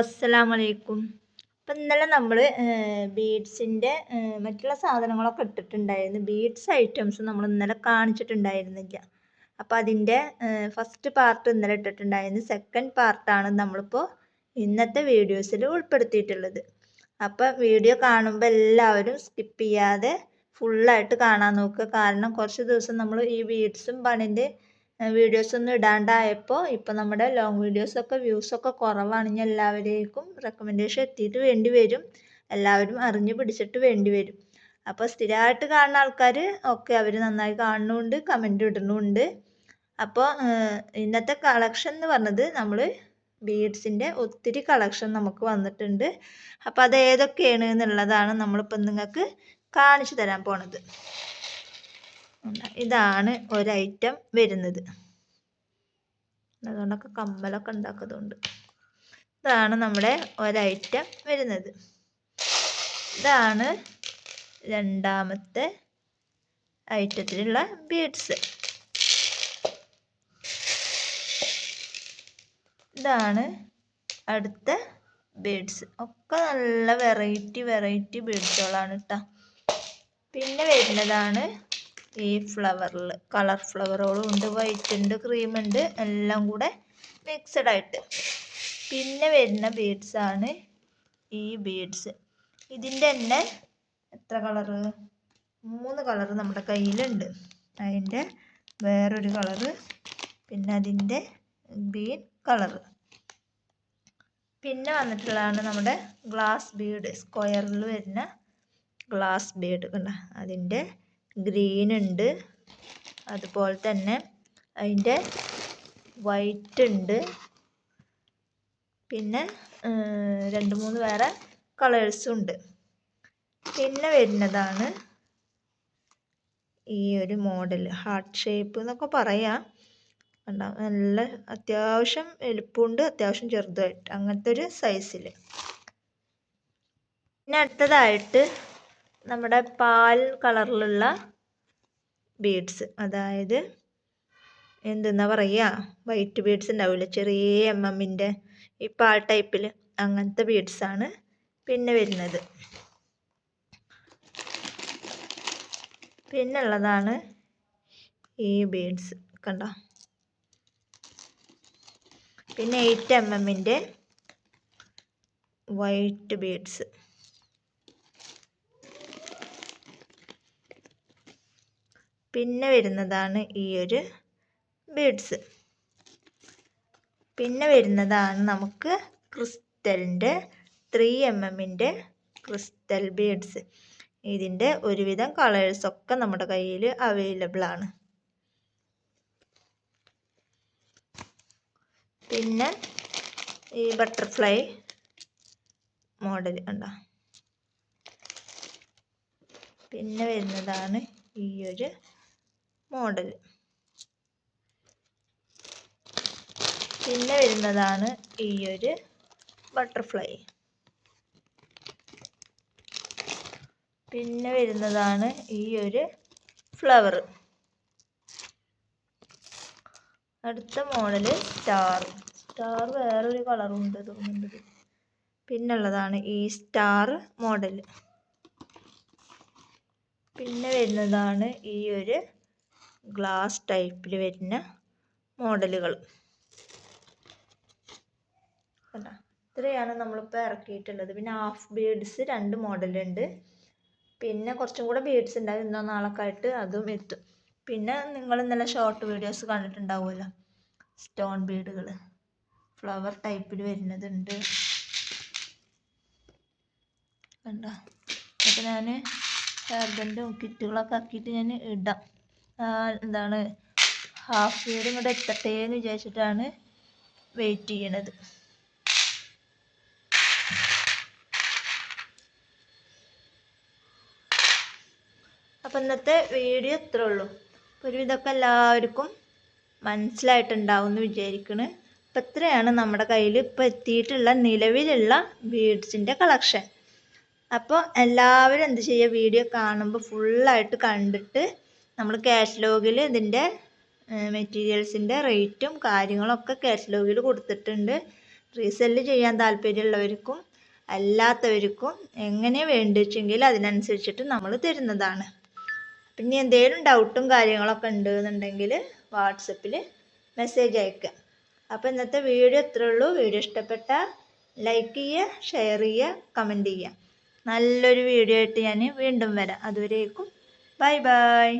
അസ്സലാമു അലൈക്കും അപ്പം ഇന്നലെ നമ്മൾ ബീഡ്സിന്റെ മറ്റുള്ള സാധനങ്ങളൊക്കെ ഇട്ടിട്ടുണ്ടായിരുന്നു. ബീഡ്സ് ഐറ്റംസ് നമ്മൾ ഇന്നലെ കാണിച്ചിട്ടുണ്ടായിരുന്നില്ല. അപ്പം അതിന്റെ ഫസ്റ്റ് പാർട്ട് ഇന്നലെ ഇട്ടിട്ടുണ്ടായിരുന്നു. സെക്കൻഡ് പാർട്ടാണ് നമ്മളിപ്പോൾ ഇന്നത്തെ വീഡിയോസിൽ ഉൾപ്പെടുത്തിയിട്ടുള്ളത്. അപ്പം വീഡിയോ കാണുമ്പോൾ എല്ലാവരും സ്കിപ്പ് ചെയ്യാതെ ഫുള്ളായിട്ട് കാണാൻ നോക്കുക. കാരണം കുറച്ച് ദിവസം നമ്മൾ ഈ ബീഡ്സും ബണിന്റെ വീഡിയോസ് ഒന്നും ഇടാണ്ടായപ്പോൾ ഇപ്പോൾ നമ്മുടെ ലോങ് വീഡിയോസൊക്കെ വ്യൂസൊക്കെ കുറവാണ്. ഇനി എല്ലാവരേക്കും റെക്കമെൻഡേഷൻ എത്തിയിട്ട് വേണ്ടി വരും. എല്ലാവരും അറിഞ്ഞു പിടിച്ചിട്ട് വേണ്ടി വരും. അപ്പോൾ സ്ഥിരമായിട്ട് കാണുന്ന ആൾക്കാർ ഒക്കെ അവർ നന്നായി കാണുന്നുണ്ട് കമന്റ് ഇടുന്നുണ്ട്. അപ്പോൾ ഇന്നത്തെ കളക്ഷൻ എന്ന് പറഞ്ഞത് നമ്മൾ ബീഡ്സിന്റെ ഒത്തിരി കളക്ഷൻ നമുക്ക് വന്നിട്ടുണ്ട്. അപ്പോൾ അത് ഏതൊക്കെയാണ് എന്നുള്ളതാണ് നമ്മളിപ്പോൾ നിങ്ങൾക്ക് കാണിച്ചു തരാൻ പോണത്. ഇതാണ് ഒരൈറ്റം വരുന്നത്. അതുകൊണ്ടൊക്കെ കമ്മലൊക്കെ ഉണ്ടാക്കുന്നതുകൊണ്ട് ഇതാണ് നമ്മുടെ ഒരൈറ്റം വരുന്നത്. ഇതാണ് രണ്ടാമത്തെ ഐറ്റത്തിലുള്ള ബീഡ്സ്. ഇതാണ് അടുത്ത ബീഡ്സ്. ഒക്കെ നല്ല വെറൈറ്റി വെറൈറ്റി ബീഡ്സുകളാണ് കേട്ടോ പിന്നെ വരുന്നതാണ് ഈ ഫ്ലവറിൽ കളർ ഫ്ലവറുകളും ഉണ്ട് വൈറ്റ് ഉണ്ട് ക്രീം ഉണ്ട് എല്ലാം കൂടെ മിക്സഡ് ആയിട്ട്. പിന്നെ വരുന്ന ബീഡ്സ് ആണ് ഈ ബീഡ്സ്. ഇതിന്റെ തന്നെ എത്ര കളറ്? മൂന്ന് കളറ് നമ്മുടെ കയ്യിലുണ്ട്. അതിന്റെ വേറൊരു കളറ് പിന്നെ അതിന്റെ ഗ്രീൻ കളറ്. പിന്നെ വന്നിട്ടുള്ളതാണ് നമ്മുടെ ഗ്ലാസ് ബീഡ് സ്ക്വയറിൽ വരുന്ന ഗ്ലാസ് ബീഡ് കണ്ട? അതിന്റെ ഗ്രീൻ ഉണ്ട് അതുപോലെ തന്നെ അതിന്റെ വൈറ്റ് ഉണ്ട് പിന്നെ രണ്ട് മൂന്ന് വേറെ കളേഴ്സും ഉണ്ട് പിന്നെ വരുന്നതാണ് ഈ ഒരു മോഡൽ. ഹാർട്ട് ഷേപ്പ് എന്നൊക്കെ പറയാം. കണ്ട നല്ല അത്യാവശ്യം എളുപ്പമുണ്ട് അത്യാവശ്യം ചെറുതായിട്ട് അങ്ങനത്തെ ഒരു സൈസിൽ പിന്നെ അടുത്തതായിട്ട് നമ്മുടെ പാൽ കളറിലുള്ള ബീഡ്സ്. അതായത് എന്തെന്നാ പറയുക? വൈറ്റ് ബീഡ്സ് ഉണ്ടാവില്ല? ചെറിയ എം എമ്മിന്റെ ഈ പാൽ ടൈപ്പിൽ അങ്ങനത്തെ ബീഡ്സാണ് പിന്നെ വരുന്നത്. പിന്നെ ഉള്ളതാണ് ഈ ബീഡ്സ് കണ്ട? പിന്നെ എയ്റ്റ് എം എമ്മിന്റെ വൈറ്റ് ബീഡ്സ്. പിന്നെ വരുന്നതാണ് ഈ ഒരു ബീഡ്സ്. പിന്നെ വരുന്നതാണ് നമുക്ക് ക്രിസ്റ്റലിന്റെ ത്രീ എം എമ്മിന്റെ ക്രിസ്റ്റൽ ബീഡ്സ്. ഇതിന്റെ ഒരുവിധം കളേഴ്സൊക്കെ നമ്മുടെ കയ്യിൽ അവൈലബിൾ ആണ്. പിന്നെ ഈ ബട്ടർഫ്ലൈ മോഡൽ ഉണ്ടോ പിന്നെ വരുന്നതാണ് ഈ ഒരു മോഡൽ പിന്നെ വരുന്നതാണ് ഈ ഒരു ബട്ടർഫ്ലൈ പിന്നെ വരുന്നതാണ് ഈ ഒരു ഫ്ലവർ അടുത്ത മോഡൽ സ്റ്റാർ സ്റ്റാർ വേറൊരു കളറുണ്ട് തോന്നുന്നുണ്ട്. പിന്നുള്ളതാണ് ഈ സ്റ്റാർ മോഡൽ പിന്നെ വരുന്നതാണ് ഈ ഒരു ഗ്ലാസ് ടൈപ്പിൽ വരുന്ന മോഡലുകൾ കണ്ടോ ഇത്രയാണ് നമ്മളിപ്പോൾ ഇറക്കിയിട്ടുള്ളത്. പിന്നെ ഹാഫ് ബീഡ്സ് രണ്ട് മോഡലുണ്ട് പിന്നെ കുറച്ചും കൂടെ ബീഡ്സ് ഉണ്ടാവും. ഇന്നോ നാളൊക്കെ ആയിട്ട് അതും എത്തും. പിന്നെ നിങ്ങൾ ഇന്നലെ ഷോർട്ട് വീഡിയോസ് കണ്ടിട്ടുണ്ടാവുമല്ലോ. സ്റ്റോൺ ബീഡുകൾ ഫ്ലവർ ടൈപ്പിൽ വരുന്നതുണ്ട് കണ്ടോ? അപ്പോൾ ഞാൻ ഹെയർ കിറ്റുകളൊക്കെ ആക്കിയിട്ട് ഞാൻ ഇടാം. എന്താണ് ഹാഫ് ഇയർ ഇങ്ങോട്ട് എത്തട്ടെ എന്ന് വിചാരിച്ചിട്ടാണ് വെയിറ്റ് ചെയ്യണത്. അപ്പം ഇന്നത്തെ വീഡിയോ ഇത്രേ ഉള്ളൂ. ഒരുവിധമൊക്കെ എല്ലാവർക്കും മനസ്സിലായിട്ടുണ്ടാവും എന്ന് വിചാരിക്കണ്. അപ്പം ഇത്രയാണ് നമ്മുടെ കയ്യിൽ ഇപ്പോൾ എത്തിയിട്ടുള്ള നിലവിലുള്ള ബീഡ്സിന്റെ കളക്ഷൻ അപ്പോൾ എല്ലാവരും എന്ത് ചെയ്യുക വീഡിയോ കാണുമ്പോൾ ഫുള്ളായിട്ട് കണ്ടിട്ട് നമ്മൾ കാറ്റലോഗിൽ ലോഗിൽ ഇതിന്റെ മെറ്റീരിയൽസിന്റെ റേറ്റും കാര്യങ്ങളൊക്കെ കാറ്റലോഗിൽ ലോഗിൽ കൊടുത്തിട്ടുണ്ട്. റീസെൽ ചെയ്യാൻ താല്പര്യമുള്ളവർക്കും അല്ലാത്തവർക്കും എങ്ങനെ വേണ്ടിച്ചെങ്കിൽ അതിനനുസരിച്ചിട്ട് നമ്മൾ തരുന്നതാണ്. പിന്നെ എന്തെങ്കിലും ഡൗട്ടും കാര്യങ്ങളൊക്കെ ഉണ്ടെന്നുണ്ടെങ്കിൽ വാട്സപ്പിൽ മെസ്സേജ് അയക്കുക അപ്പോൾ ഇന്നത്തെ വീഡിയോ ഇത്രേ ഉള്ളൂ. വീഡിയോ ഇഷ്ടപ്പെട്ട ലൈക്ക് ചെയ്യുക ഷെയർ ചെയ്യുക കമന്റ് ചെയ്യുക. നല്ലൊരു വീഡിയോ ആയിട്ട് ഞാൻ വീണ്ടും വരാം. അതുവരേക്കും ബൈ ബൈ